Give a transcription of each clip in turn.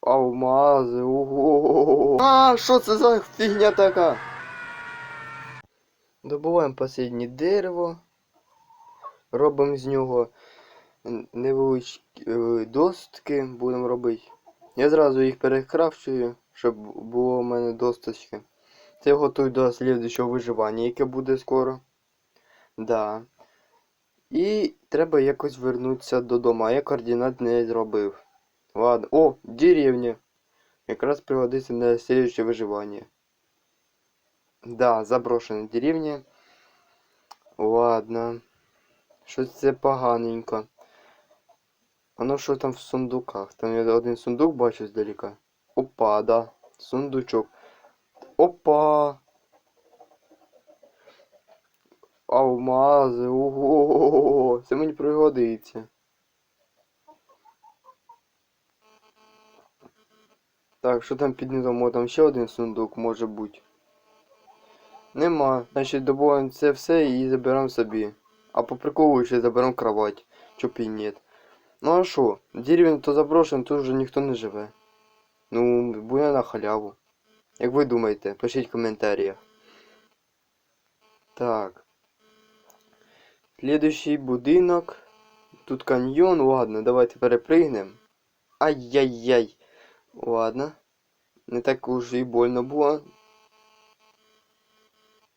Алмази, ого. А, що це за фігня така? Добуваємо останнє дерево. Робимо з нього невеличкі е, достки будемо робити. Я зразу їх перекрафчую, щоб було у мене досточки. Це готую до слідчого виживання, яке буде скоро. Да. І треба якось вернутися додому. а Я координат не зробив. Ладно. О, деревня. Якраз пригодиться на слідче виживання. Да, заброшена деревня. Ладно. Щось це поганенько. А ну що там в сундуках? Там я один сундук бачу здалека. Опа, да. Сундучок. Опа. Алмази. Ого. Це мені пригодиться. Так, що там під низом? О, там ще один сундук може бути. Нема. Значить, добуваємо це все і заберемо собі. А по приколу ще заберемо кровать. Чоп і нет. Ну а що? Деревня то заброшено, тут вже ніхто не живе. Ну, буде на халяву. Як ви думаєте, пишіть в коментарях. Так. Следующий будинок. Тут каньйон. Ладно, давайте перепригнемо. Ай-яй-яй. Ладно. Не так уж і больно було.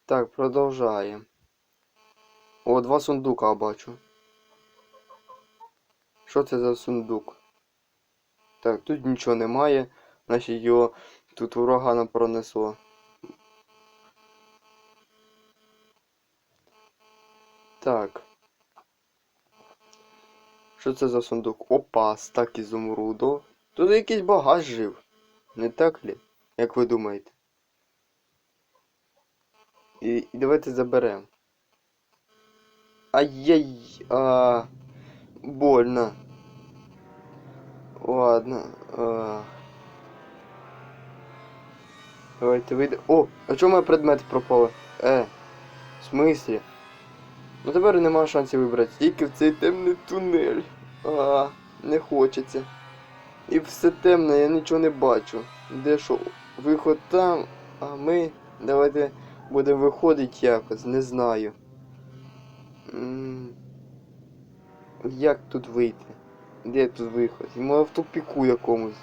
Так, продовжаємо. О, два сундука бачу. Що це за сундук? Так, тут нічого немає. Значить його тут ураганом пронесло. Так. Що це за сундук? Опа, стак ізумруду. Тут якийсь багаж жив. Не так ли? Як ви думаєте? І, і давайте заберемо. Ай-яй, а, больно. Ладно. А... Давайте вийде. О, а чому мої предмети пропали? Е, в смислі? Ну тепер нема шансів вибрати. Тільки в цей темний тунель. А, не хочеться. І все темне, я нічого не бачу. Де що? Виход там, а ми. Давайте будемо виходити якось, не знаю. Як тут вийти? Де тут виход? Може в тупіку якомусь.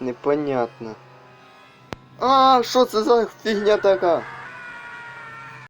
Непонятно. А, що це за фігня така?